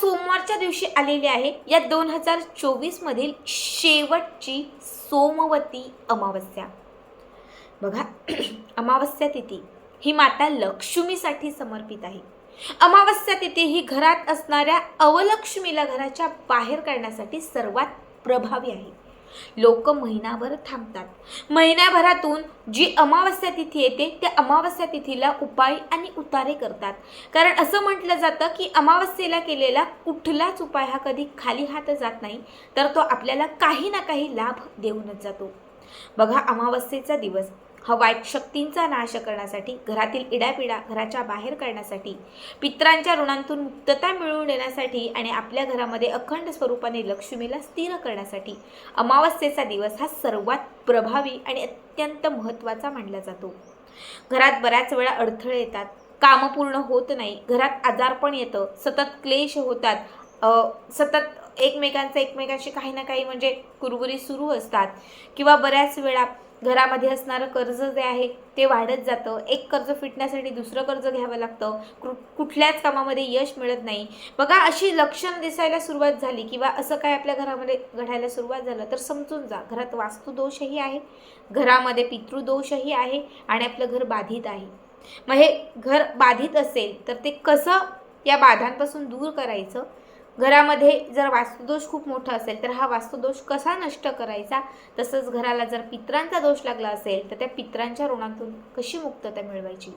सोमवारच्या दिवशी आलेली आहे. या दोन हजार चोवीसमधील शेवटची सोमवती अमावस्या. बघा अमावस्या तिथी ही माता लक्ष्मीसाठी समर्पित आहे. अमावस्या तिथी ही घरात असणाऱ्या अवलक्ष्मीला घराच्या बाहेर काढण्यासाठी सर्वात प्रभावी आहे. लोक महिनाभर थांबतात. महिन्याभरातून जी अमावस्या तिथी येते त्या अमावस्या तिथीला उपाय आणि उतारे करतात. कारण असं म्हटलं जातं की अमावस्येला केलेला कुठलाच उपाय हा कधी खाली हात जात नाही तर तो आपल्याला काही ना काही लाभ देऊनच जातो. बघा अमावस्येचा दिवस. हा वाईट शक्तींचा नाश करण्यासाठी घरातील इडापिडा घराच्या बाहेर काढण्यासाठी पित्रांच्या ऋणांतून मुक्तता मिळवून देण्यासाठी आणि आपल्या घरामध्ये अखंड स्वरूपाने लक्ष्मीला स्थिर करण्यासाठी अमावस्येचा दिवस हा सर्वात प्रभावी आणि अत्यंत महत्त्वाचा मानला जातो. घरात बऱ्याच वेळा अडथळे येतात कामं पूर्ण होत नाही घरात आजारपण येतं सतत क्लेश होतात सतत एकमेकांचं एकमेकांशी काही ना काही म्हणजे कुरबुरी सुरू असतात किंवा बऱ्याच वेळा घरामध्ये असणारं कर्ज जे आहे ते वाढत जातं. एक कर्ज फिटण्यासाठी दुसरं कर्ज घ्यावं लागतं. कु कुठल्याच कामामध्ये यश मिळत नाही. बघा अशी लक्षण दिसायला सुरुवात झाली किंवा असं काय आपल्या घरामध्ये घडायला सुरुवात झालं तर समजून जा. घरात वास्तुदोषही आहे घरामध्ये पितृदोषही आहे आणि आपलं घर बाधित आहे. मग हे घर बाधित असेल तर ते कसं या बाधांपासून दूर करायचं? घरामध्ये जर वास्तुदोष खूप मोठा असेल तर हा वास्तुदोष कसा नष्ट करायचा? तसंच घराला जर पित्रांचा दोष लागला असेल तर त्या पित्रांच्या ऋणातून कशी मुक्तता मिळवायची?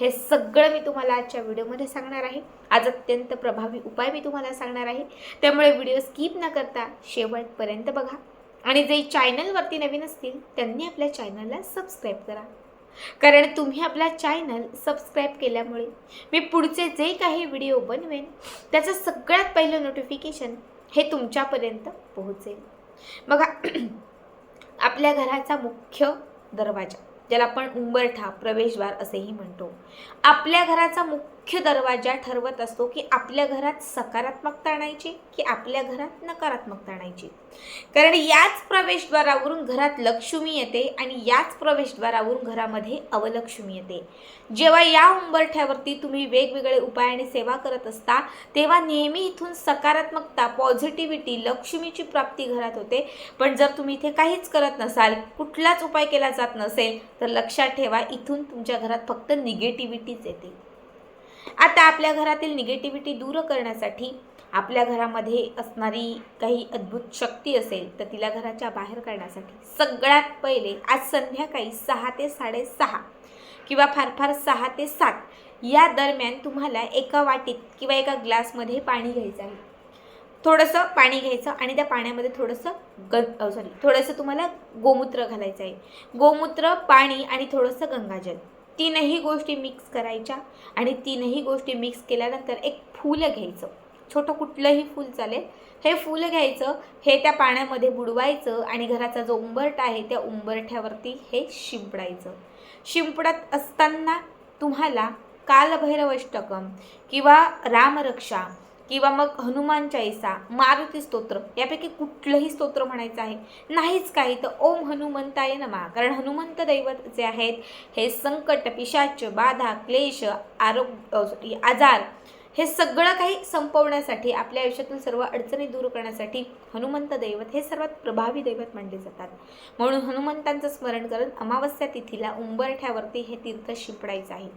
हे सगळं मी तुम्हाला आजच्या व्हिडिओमध्ये सांगणार आहे. आज अत्यंत प्रभावी उपाय मी तुम्हाला सांगणार आहे. त्यामुळे व्हिडिओ स्किप न करता शेवटपर्यंत बघा. आणि जे चॅनलवरती नवीन असतील त्यांनी आपल्या चॅनलला सबस्क्राईब करा. कारण तुम्ही आपला चॅनल सबस्क्राईब केल्यामुळे मी पुढचे जे काही व्हिडिओ बनवेन त्याचं सगळ्यात पहिलं नोटिफिकेशन हे तुमच्यापर्यंत पोहोचेल. बघा आपल्या घराचा मुख्य दरवाजा ज्याला आपण उंबरठा प्रवेशद्वार असेही म्हणतो. आपल्या घराचा मुख्य मुख्य दरवाजा ठरवत असतो की आपल्या घरात सकारात्मकता आणायची की आपल्या घरात नकारात्मकता आणायची. कारण याच प्रवेशद्वारावरून घरात लक्ष्मी येते आणि याच प्रवेशद्वारावरून घरामध्ये अवलक्ष्मी येते. जेव्हा या उंबरठ्यावरती तुम्ही वेगवेगळे उपाय आणि सेवा करत असता तेव्हा नेहमी इथून सकारात्मकता पॉझिटिव्हिटी लक्ष्मीची प्राप्ती घरात होते. पण जर तुम्ही इथे काहीच करत नसाल कुठलाच उपाय केला जात नसेल तर लक्षात ठेवा इथून तुमच्या घरात फक्त निगेटिव्हिटीच येते. आता आपल्या घरातील निगेटिव्हिटी दूर करण्यासाठी आपल्या घरामध्ये असणारी काही अद्भुत शक्ती असेल तर तिला घराच्या बाहेर काढण्यासाठी सगळ्यात पहिले आज संध्याकाळी सहा ते साडेसहा किंवा फार फार सहा ते सात या दरम्यान तुम्हाला एका वाटीत किंवा एका ग्लासमध्ये पाणी घ्यायचं आहे. थोडंसं पाणी घ्यायचं आणि त्या पाण्यामध्ये थोडंसं ग सॉरी थोडंसं तुम्हाला गोमूत्र घालायचं आहे. गोमूत्र पाणी आणि थोडंसं गंगाजल. तीनही गोष्टी मिक्स करायच्या आणि तीनही गोष्टी मिक्स केल्यानंतर एक फूल घ्यायचं. छोटं कुठलंही फूल चालेल. हे फूल घ्यायचं हे त्या पाण्यामध्ये बुडवायचं आणि घराचा जो उंबरठा आहे त्या उंबरठ्यावरती हे शिंपडायचं. शिंपडत असताना तुम्हाला कालभैरवष्टकम किंवा रामरक्षा किंवा मग हनुमान चाळीसा मारुती स्तोत्र यापैकी कुठलंही स्तोत्र म्हणायचं आहे. नाहीच काही तर ओम हनुमंताय नमा. कारण हनुमंत दैवत जे आहेत हे संकट पिशाच बाधा क्लेश आरोग्य आजार हे सगळं काही संपवण्यासाठी आपल्या आयुष्यातील सर्व अडचणी दूर करण्यासाठी हनुमंत दैवत हे सर्वात प्रभावी दैवत मानले जातात. म्हणून हनुमंतांचं स्मरण करत अमावस्या तिथीला उंबरठ्यावरती हे तीर्थ शिंपडायचं आहे.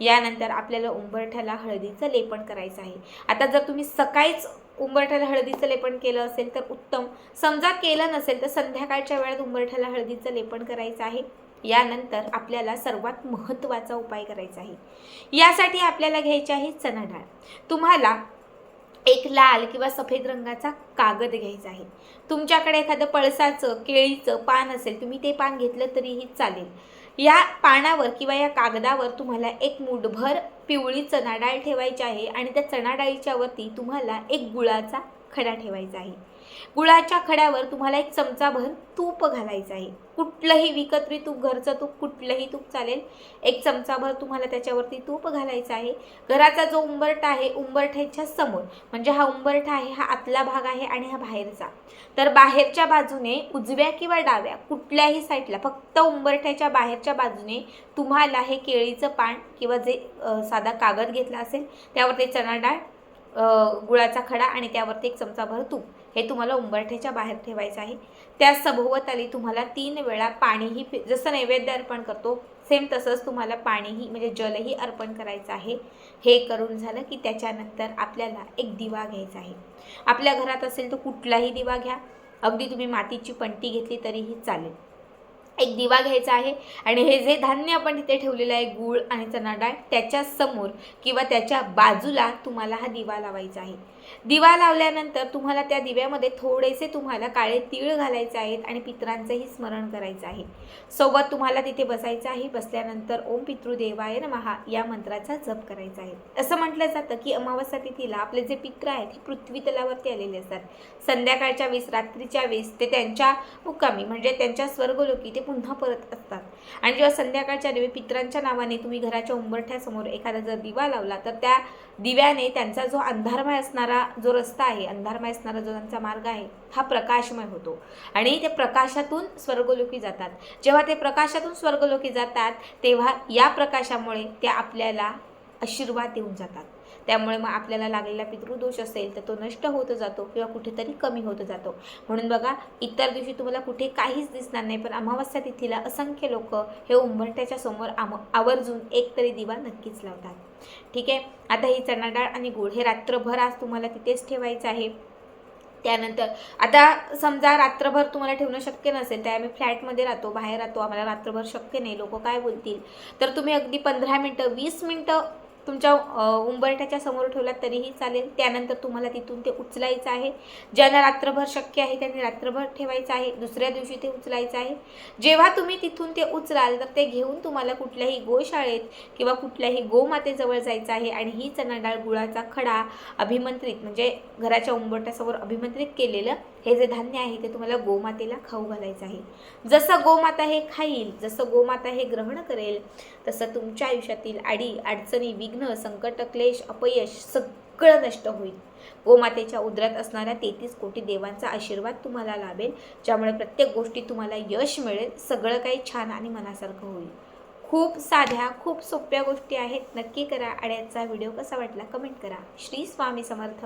यानंतर आपल्याला उंबरठ्याला हळदीचं लेपन करायचं आहे. आता जर तुम्ही सकाळीच उंबरठ्याला हळदीचं लेपन केलं असेल तर उत्तम. समजा केलं नसेल तर संध्याकाळच्या वेळात उंबरठ्याला हळदीचं लेपन करायचं आहे. यानंतर आपल्याला सर्वात महत्त्वाचा उपाय करायचा आहे. यासाठी आपल्याला घ्यायची आहे चणा डाळ तुम्हाला एक लाल किंवा सफेद रंगाचा कागद घ्यायचा आहे. तुमच्याकडे एखादं पळसाचं केळीचं पान असेल तुम्ही ते पान घेतलं तरीही चालेल. या पानावर किंवा या कागदावर तुम्हाला एक मुठभर पिवळी चणा डाळ ठेवायची आहे आणि त्या चणा डाळीच्या वरती तुम्हाला एक गुळाचा खडा ठेवायचा आहे. गुळाच्या खड्यावर तुम्हाला एक चमचाभर तूप घालायचं आहे. कुठलंही विकत्री तूप घरचं तूप कुठलंही तूप चालेल. एक चमचाभर तुम्हाला त्याच्यावरती तूप घालायचं आहे. घराचा जो उंबरठा आहे उंबरठ्याच्या समोर म्हणजे हा उंबरठा आहे हा आतला भाग आहे आणि हा बाहेरचा. तर बाहेरच्या बाजूने उजव्या किंवा डाव्या कुठल्याही साईडला फक्त उंबरठ्याच्या बाहेरच्या बाजूने तुम्हाला हे केळीचं पान किंवा जे साधा कागद घेतला असेल त्यावरती चणा डाळ गुळाचा खडा आणि त्यावरती एक चमचाभर तूप. हे तुम्हाला उंबरठ्याच्या बाहेर ठेवायचं आहे. त्या सभोवताली तुम्हाला तीन वेळा पाणीही जसं नैवेद्य अर्पण करतो सेम तसंच तुम्हाला पाणीही म्हणजे जलही अर्पण करायचं आहे. हे करून झालं की त्याच्यानंतर आपल्याला एक दिवा घ्यायचा आहे. आपल्या घरात असेल तर कुठलाही दिवा घ्या. अगदी तुम्ही मातीची पंटी घेतली तरीही चालेल. एक दिवा घ्यायचा आहे आणि हे जे धान्य आपण तिथे ठेवलेलं आहे गूळ आणि चणाडाळ डाळ त्याच्यासमोर किंवा त्याच्या बाजूला तुम्हाला हा दिवा लावायचा आहे. दिवा लावल्यानंतर तुम्हाला त्या दिव्यामध्ये थोडेसे तुम्हाला काळे तीळ घालायचे आहेत आणि पितरांचंही स्मरण करायचं आहे. सोबत तुम्हाला तिथे बसायचं आहे. बसल्यानंतर ओम पितृदेवाय नमहा या मंत्राचा जप करायचा आहे. असं म्हटलं जातं की अमावस्या तिथीला आपले जे पित्र आहेत हे पृथ्वी तलावरती आलेले असतात. संध्याकाळच्या वेळेस रात्रीच्या वेळेस ते त्यांच्या मुक्कामी म्हणजे त्यांच्या स्वर्गलोकी ते पुन्हा परत असतात. आणि जेव्हा संध्याकाळच्या दिवे पित्रांच्या नावाने तुम्ही घराच्या उंबरठ्यासमोर एखादा जर दिवा लावला तर त्या दिव्याने त्यांचा जो अंधारमय असणारा जो रस्ता आहे अंधारमय असणारा जो त्यांचा मार्ग आहे हा प्रकाशमय होतो. आणि ते प्रकाशातून स्वर्गलोकी जातात. जेव्हा ते प्रकाशातून स्वर्गलोकी जातात तेव्हा या प्रकाशामुळे ते आपल्याला आशीर्वाद देऊन जातात. त्यामुळे मग आपल्याला लागलेला पितृदोष असेल तर तो नष्ट होत जातो किंवा कुठेतरी कमी होत जातो. म्हणून बघा इतर दिवशी तुम्हाला कुठे काहीच दिसणार नाही पण अमावस्या तिथीला असंख्य लोक हे उंबरठ्याच्या समोर आम आवर्जून एक तरी दिवा नक्कीच लावतात. ठीक आहे? आता ही चणा डाळ आणि गूळ हे रात्रभर आज तुम्हाला तिथेच ठेवायचं आहे. त्यानंतर आता समजा रात्रभर तुम्हाला ठेवणं शक्य नसेल तर आम्ही फ्लॅटमध्ये राहतो बाहेर राहतो आम्हाला रात्रभर शक्य नाही लोक काय बोलतील? तर तुम्ही अगदी पंधरा मिनटं वीस मिनटं तुमच्या उंबरठ्याच्या समोर ठेवलात तरीही चालेल. त्यानंतर तुम्हाला तिथून ते उचलायचं आहे. ज्यांना रात्रभर शक्य आहे त्यांनी रात्रभर ठेवायचं आहे. दुसऱ्या दिवशी ते उचलायचं आहे. जेव्हा तुम्ही तिथून ते उचलाल तर ते घेऊन तुम्हाला कुठल्याही गोशाळेत किंवा कुठल्याही गोमातेजवळ जायचं आहे आणि ही चणा डाळ गुळाचा खडा अभिमंत्रित म्हणजे घराच्या उंबरठ्यासमोर अभिमंत्रित केलेलं हे जे धान्य आहे ते तुम्हाला गोमातेला खाऊ घालायचं आहे. जसं गोमाता हे खाईल जसं गोमाता हे ग्रहण करेल तसं तुमच्या आयुष्यातील आडी अडचणी विघ्न संकट क्लेश अपयश सगळं नष्ट होईल. गोमातेच्या उदरात असणाऱ्या तेहतीस कोटी देवांचा आशीर्वाद तुम्हाला लाभेल ज्यामुळे प्रत्येक गोष्टी तुम्हाला यश मिळेल सगळं काही छान आणि मनासारखं होईल. खूप साध्या खूप सोप्या गोष्टी आहेत नक्की करा आणि याचा व्हिडिओ कसा वाटला कमेंट करा. श्री स्वामी समर्थ.